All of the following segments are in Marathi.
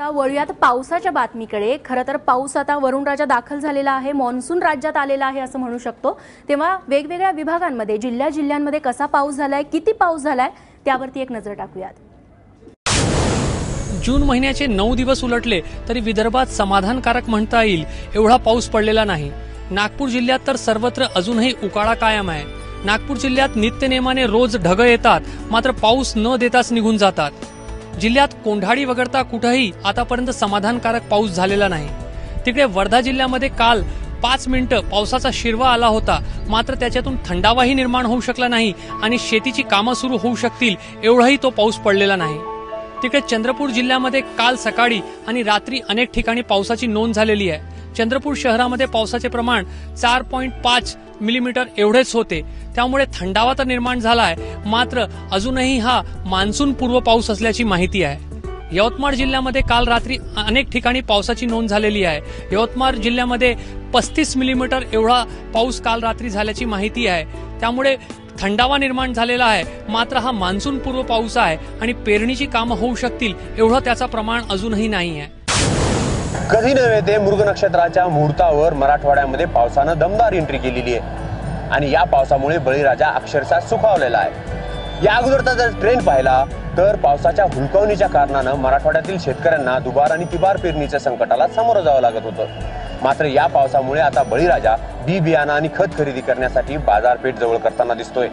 आता वळूयात पावसाच्या बातमीकडे. खरं तर पाऊस आता वरुणराजा दाखल झालेला आहे मान्सून राज्यात आलेला आहे असं म्हणू शकतो. तेव्हा वेगवेगळ्या विभागांमध्ये जिल्ह्या जिल्ह्यांमध्ये कसा पाऊस झालाय किती पाऊस झालाय त्यावरती एक नजर टाकूयात. जून महिन्याचे नऊ दिवस उलटले तरी विदर्भात समाधानकारक म्हणता येईल एवढा पाऊस पडलेला नाही. नागपूर जिल्ह्यात तर सर्वत्र अजूनही उकाळा कायम आहे. नागपूर जिल्ह्यात नित्यनेमाने रोज ढगं येतात मात्र पाऊस न देताच निघून जातात. जिल्ह्यात कोंढाडी वगळता कुठंही आतापर्यंत समाधानकारक पाऊस झालेला नाही. तिकडे वर्धा जिल्ह्यामध्ये काल पाच मिनिटं पावसाचा शिरवा आला होता. मात्र त्याच्यातून थंडावाही निर्माण होऊ शकला नाही आणि शेतीची कामं सुरू होऊ शकतील एवढाही तो पाऊस पडलेला नाही. तिकडे चंद्रपूर जिल्ह्यामध्ये काल सकाळी आणि रात्री अनेक ठिकाणी पावसाची नोंद झालेली आहे. चंद्रपूर शहरामध्ये पावसाचे प्रमाण चार पॉईंट पाच मिलीमीटर एवढेच होते. त्यामुळे थंडावा तर निर्माण झाला आहे मात्र अजूनही हा मान्सून पूर्व पाऊस असल्याची माहिती आहे. यवतमाळ जिल्ह्यामध्ये काल रात्री अनेक ठिकाणी पावसाची नोंद झालेली आहे. यवतमाळ जिल्ह्यामध्ये पस्तीस मिलीमीटर एवढा पाऊस काल रात्री झाल्याची माहिती आहे. त्यामुळे थंडावा निर्माण झालेला आहे. मात्र हा मान्सून पूर्व पाऊस आहे आणि पेरणीची कामं होऊ शकतील एवढं त्याचा प्रमाण अजूनही नाही आहे. कधी नव्हे ते मृग नक्षत्राच्या मुहूर्तावर मराठवाड्यामध्ये पावसानं दमदार एंट्री केलेली आहे. आणि या पावसामुळे बळीराजा अक्षरशः सुखावलेला आहे. या अगोदरचा जर ट्रेंड पाहिला तर पावसाच्या हुलकावणीच्या कारणानं मराठवाड्यातील शेतकऱ्यांना दुबार आणि तिबार पेरणीच्या संकटाला सामोरं जावं लागत होतं. मात्र या पावसामुळे आता बळीराजा बी बियाणं आणि खत खरेदी करण्यासाठी बाजारपेठ जवळ करताना दिसतोय.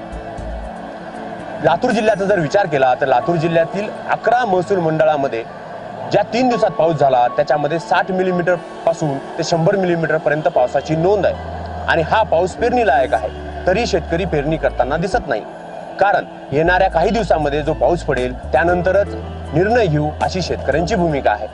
लातूर जिल्ह्याचा जर विचार केला तर लातूर जिल्ह्यातील अकरा महसूल मंडळामध्ये ज्या तीन दिवसात पाऊस झाला त्याच्यामध्ये साठ मिलीमीटरपासून ते शंभर मिलीमीटर पर्यंत पावसाची नोंद आहे. आणि हा पाऊस पेरणी लायक आहे तरी शेतकरी पेरणी करताना दिसत नाही. कारण येणाऱ्या काही दिवसामध्ये जो पाऊस पडेल त्यानंतरच निर्णय घेऊ अशी शेतकऱ्यांची भूमिका आहे.